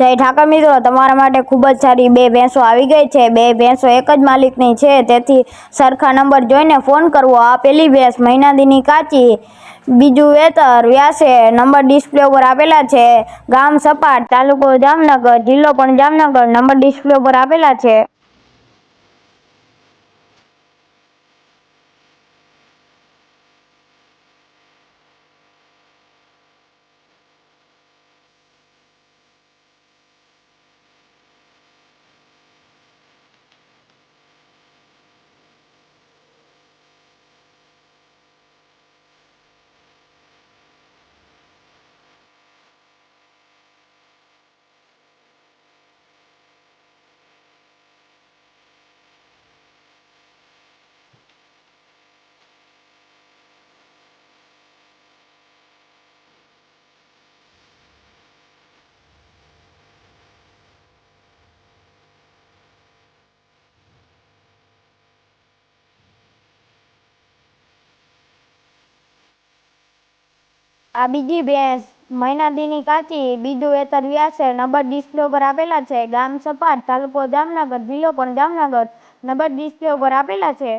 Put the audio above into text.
જય ઠાકર મિત્રો, તમારા માટે ખૂબ જ સારી બે ભેંસો આવી ગઈ છે. બે ભેંસો એક જ માલિકની છે. તેથી સરખા નંબર જોઈને ફોન કરવો. આ પેલી ભેંસ મહિનાદીની કાચી, બીજું વેતર વ્યાસે નંબર ડિસ્પ્લે ઉપર આપેલા છે. ગામ સપાટ તાલુકો જામનગર, જિલ્લો પણ જામનગર, નંબર ડિસ્પ્લે ઉપર આપેલા છે. આ બીજી ભેંસ મહિનાદીની કાચી, બીજું વેતર વ્યાસે, નંબર ડિસ્પ્લે ઉપર આપેલા છે. ગામ સપાટ, તાલુકો જામનગર, જિલ્લો પણ જામનગર, નંબર ડિસ્પ્લે ઉપર આપેલા છે.